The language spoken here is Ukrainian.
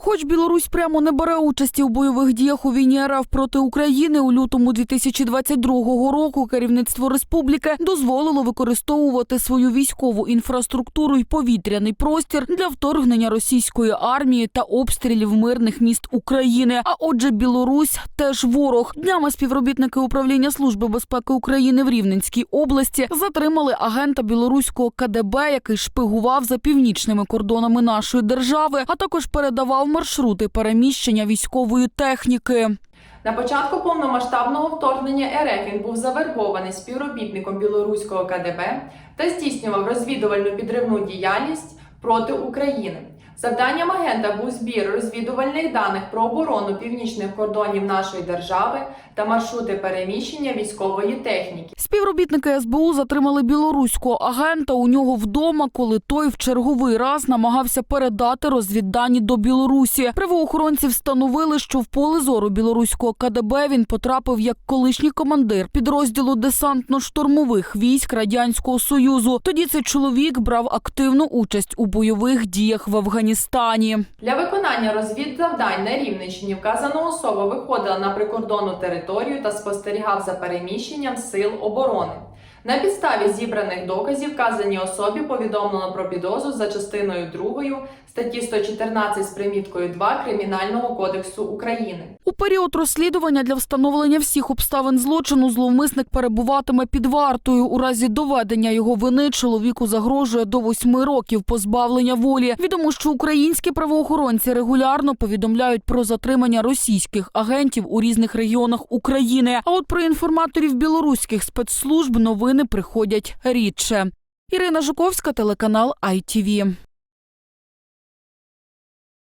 Хоч Білорусь прямо не бере участі у бойових діях у війні РФ проти України, у лютому 2022 року керівництво республіки дозволило використовувати свою військову інфраструктуру і повітряний простір для вторгнення російської армії та обстрілів мирних міст України. А отже, Білорусь теж ворог. Днями співробітники управління служби безпеки України в Рівненській області затримали агента білоруського КДБ, який шпигував за північними кордонами нашої держави, а також передавав маршрути переміщення військової техніки. На початку повномасштабного вторгнення РФ він був завербований співробітником білоруського КДБ та здійснював розвідувальну підривну діяльність проти України. Завданням агента був збір розвідувальних даних про оборону північних кордонів нашої держави та маршрути переміщення військової техніки. Співробітники СБУ затримали білоруського агента у нього вдома, коли той в черговий раз намагався передати розвіддані до Білорусі. Правоохоронці встановили, що в поле зору білоруського КДБ він потрапив як колишній командир підрозділу десантно-штурмових військ радянського союзу. Тоді цей чоловік брав активну участь у бойових діях в Афганістані. Для виконання розвідзавдань на Рівненщині вказана особа виходила на прикордонну територію та спостерігав за переміщенням сил оборони. На підставі зібраних доказів вказаній особі повідомлено про підозру за частиною 2 статті 114 з приміткою 2 Кримінального кодексу України. У період розслідування для встановлення всіх обставин злочину зловмисник перебуватиме під вартою. У разі доведення його вини чоловіку загрожує до восьми років позбавлення волі. Відомо, що українські правоохоронці регулярно повідомляють про затримання російських агентів у різних регіонах України. А от про інформаторів білоруських спецслужб новини приходять рідше. Ірина Жуковська, телеканал ITV.